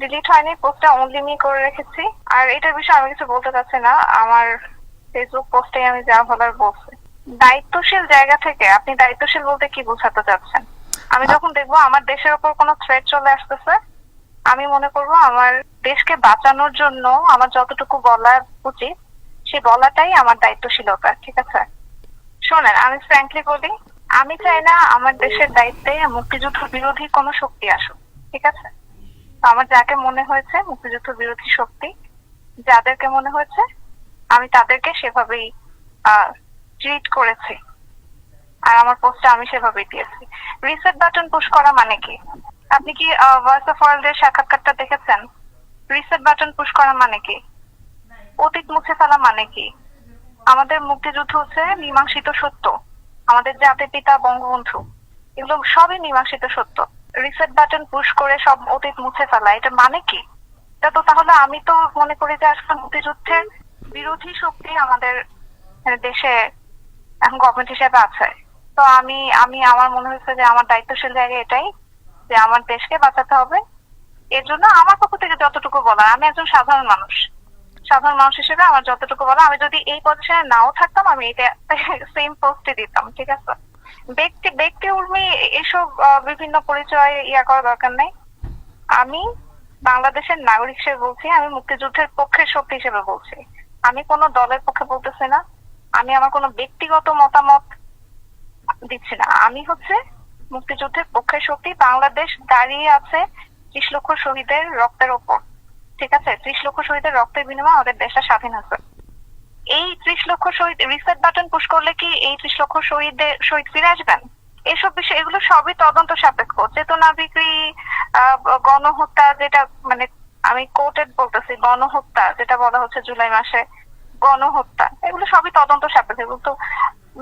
Delete হয়নি পোস্টটা only me করে রেখেছি। আর এটার বিষয়ে আমি কিছু বলতে চাচ্ছি না আমার ফেসবুক পোস্টে আমি যা বলার বলছি। দায়িত্বশীল জায়গা থেকে আপনি দায়িত্বশীল বলতে কি বোঝাতে চাচ্ছেন? আমি যখন দেখব আমার দেশের উপর কোনো থ্রেট চলে আসতেছে আমি মনে করব আমার দেশকে বাঁচানোর জন্য আমার যতটুকু বলা উচিত সেই বলাটাই আমার দায়িত্বশীলতা ঠিক আছে? শোনেন আমি ফ্র্যাঙ্কলি বলি আমি চাই না আমার দেশের দায়িত্বে মুক্তিযুদ্ধ বিরোধী কোনো শক্তি আসুক ঠিক আছে? আমার যাকে মনে হয়েছে মুক্তিযুদ্ধ বিরোধী শক্তি, যাদেরকে মনে হয়েছে, আমি তাদেরকে সেভাবেই ট্রিট করেছি। আর আমার পোস্টে আমি সেভাবেই দিয়েছি। রিসেট বাটন পুশ করা মানে কি? আপনি কি ভয়েস অফ ওয়ার্ল্ডের সাক্ষাৎকারটা দেখেছেন? রিসেট বাটন পুশ করা মানে কি? অতীত মুছে ফেলা মানে কি? আমাদের মুক্তিযুদ্ধ হচ্ছে মীমাংসিত সত্য। আমাদের জাতির পিতা, বঙ্গবন্ধু, এগুলো সবই মীমাংসিত সত্য। রিসেট বাটন পুশ করে সব অতীত মুছে ফেলা, এটা মানে কি? এটা তো তাহলে আমি তো মনে করি যে আসলে মুক্তিযুদ্ধের বিরোধী শক্তি আমাদের দেশে এখন গভর্নমেন্ট হিসেবে আছে। তো আমি আমি, আমার মনে হয়েছে যে আমার দায়িত্বশীল জায়গা এটাই, যে আমার দেশকে বাঁচাতে হবে। এর জন্য আমার পক্ষ থেকে যতটুকু বলার, আমি একজন সাধারণ মানুষ। সাধারণ মানুষ হিসেবে আমার যতটুকু বলা আমি যদি এই পজিশনে নাও থাকতাম, আমি এটা সেম পোস্টে দিতাম, ঠিক আছে? ব্যক্তি ব্যক্তি উর্মি এসব বিভিন্ন পরিচয় ইয়া করা দরকার নেই। আমি বাংলাদেশের নাগরিক হিসেবে বলছি, আমি মুক্তিযুদ্ধের পক্ষের শক্তি হিসেবে বলছি। আমি কোনো দলের পক্ষে বলতেছি না। আমি আমার কোনো ব্যক্তিগত মতামত দিচ্ছি না। আমি হচ্ছে মুক্তিযুদ্ধের পক্ষের শক্তি। বাংলাদেশ দাঁড়িয়ে আছে ত্রিশ লক্ষ শহীদের রক্তের ওপর। ঠিক আছে? ত্রিশ লক্ষ শহীদের রক্তের বিনিময়ে আমাদের দেশটা স্বাধীন আছে এই ত্রিশ লক্ষ শহীদ রিসেট বাটন পুশ করলে কি এই ত্রিশ লক্ষ শহীদের শহীদ ফিরে আসবেন? এসব বিষয়, এগুলো সবই তদন্ত সাপেক্ষ। চেতনা বিক্রি গণহত্যা যেটা মানে আমি কোর্টেড বলতেছি, গণহত্যা যেটা বলা হচ্ছে জুলাই মাসে, গণহত্যা, এগুলো সবই তদন্ত সাপেক্ষ। এগুলো তো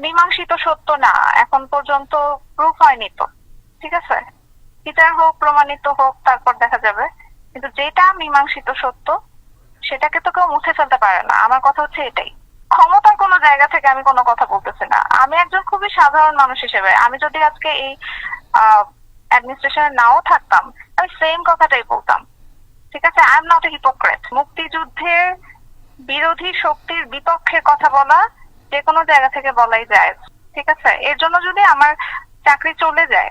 মীমাংসিত সত্য না, এখন পর্যন্ত প্রুফ হয়নি তো। ঠিক আছে? বিচার হোক, প্রমাণিত হোক, তারপর দেখা যাবে। কিন্তু যেটা মীমাংসিত সত্য, সেটাকে তো কেউ মুছে ফেলতে পারে না। আমার কথা হচ্ছে এটাই। জায়গা থেকে আমি কোনো কথা বলতেছি না। আমি একজন খুবই সাধারণ মানুষ হিসেবে। আমি যদি আজকে এই অ্যাডমিনিস্ট্রেশনে নাও থাকতাম, আমি সেম কথাটাই বলতাম। ঠিক আছে? I am not a hypocrite মুক্তিযুদ্ধের বিরোধী শক্তির বিপক্ষে কথা বলা যে কোনো জায়গা থেকে বলাই যায়। ঠিক আছে? এর জন্য যদি আমার চাকরি চলে যায়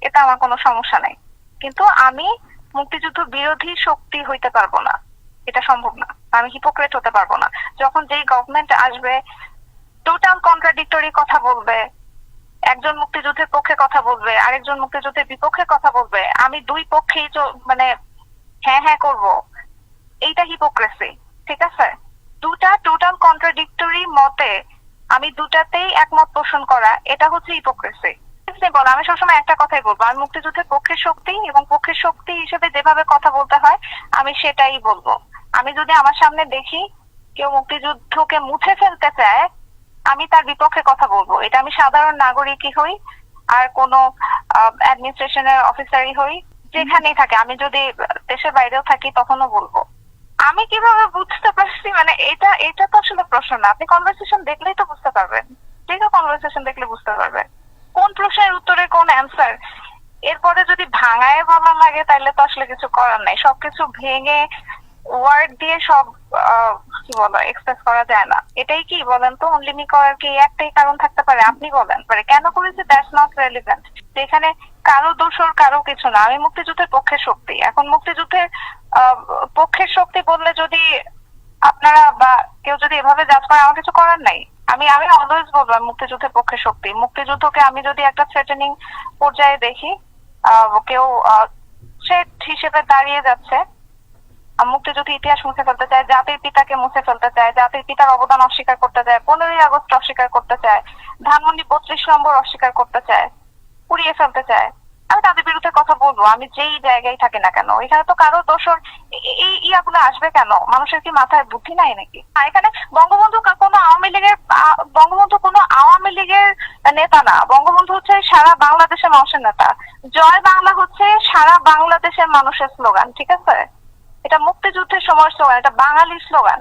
এটা আমার কোনো সমস্যা নাই। কিন্তু আমি মুক্তিযুদ্ধ বিরোধী শক্তি হইতে পারব না। এটা সম্ভব না। আমি হিপোক্রেট হতে পারব না। যখন যেই গভর্নমেন্ট আসবে টোটাল কন্ট্রাডিক্টরি কথা বলবে, একজন মুক্তিযুদ্ধের পক্ষে কথা বলবে, আরেকজন মুক্তিযুদ্ধের বিপক্ষে কথা বলবে, আমি দুই পক্ষেই মানে হ্যাঁ হ্যাঁ করব। এইটা হিপোক্রেসি ঠিক আছে? দুটা টোটাল কন্ট্রাডিক্টরি মতে আমি দুটাতেই একমত পোষণ করা, এটা হচ্ছে হিপোক্রেসি বল আমি সবসময় একটা কথাই বলব, আমি মুক্তিযুদ্ধের পক্ষের শক্তি এবং পক্ষের শক্তি হিসেবে যেভাবে কথা বলতে হয়, আমি সেটাই বলব। আমি যদি আমার সামনে দেখি কেউ মুক্তিযুদ্ধকে মুছে ফেলতে চায়, আমি তার বিপক্ষে কথা বলব। এটা আমি সাধারণ নাগরিকই হই আর কোনো অ্যাডমিনিস্ট্রেশনের অফিসারই হই, যেখানেই থাকে। আমি যদি দেশের বাইরেও থাকি তখনও বলব। আমি কীভাবে বুঝতে পারছি? মানে এটা এটা তো আসলে প্রশ্ন না। আপনি কনভারসেশন দেখলেই তো বুঝতে পারবেন। ঠিক আছে কনভারসেশন দেখলে বুঝতে পারবেন। কোন প্রশ্নের উত্তরে কোন অ্যান্সার এরপরে যদি ভাঙায় বলা লাগে, তাহলে তো আসলে কিছু করার নাই। সবকিছু ভেঙে ওয়ার্ড দিয়ে সব কি বলো এক্সপ্রেস করা যায় না। এটাই কি বলেন তো? অনলিমি করার কি একটাই কারণ থাকতে পারে? আপনি বলেন। পারে কেন করেছে? দ্যাটস নট রেলিভেন্ট যেখানে কারও দোষর কারও কিছু না। আমি মুক্তিযুদ্ধের পক্ষে শক্তি। এখন মুক্তিযুদ্ধের পক্ষের শক্তি বললে যদি আপনারা বা কেউ যদি এভাবে জাজ করে, আমার কিছু করার নাই। আমি আমি অলওয়েজ বলব মুক্তিযুদ্ধের পক্ষে শক্তি। মুক্তিযুদ্ধকে আমি যদি একটা থ্রেটেনিং পর্যায়ে দেখি কেউ থ্রেট হিসেবে দাঁড়িয়ে যাচ্ছে মুক্তিযুদ্ধ ইতিহাস মুছে ফেলতে চায়, জাতির পিতাকে মুছে ফেলতে চায়, জাতির পিতার অবদান অস্বীকার করতে চায়, পনেরোই আগস্ট অস্বীকার করতে চায়, ধানমন্ডি বত্রিশ নম্বর অস্বীকার করতে চায়, পুড়িয়ে ফেলতে চায়, আমি তাদের বিরুদ্ধে কথা বলব, আমি যেই জায়গায় থাকি না কেন, এখানে তো কারও দোষর এই ইয়াগুলো আসবে কেন? মানুষের কি মাথায় বুদ্ধি নাই নাকি? এখানে বঙ্গবন্ধু কোনো আওয়ামী লীগের বঙ্গবন্ধু কোনো আওয়ামী লীগের নেতা না, বঙ্গবন্ধু হচ্ছে সারা বাংলাদেশের মানুষের নেতা, জয় বাংলা হচ্ছে সারা বাংলাদেশের মানুষের স্লোগান, ঠিক আছে? এটা মুক্তিযুদ্ধের সময় স্লোগান এটা বাঙালির স্লোগান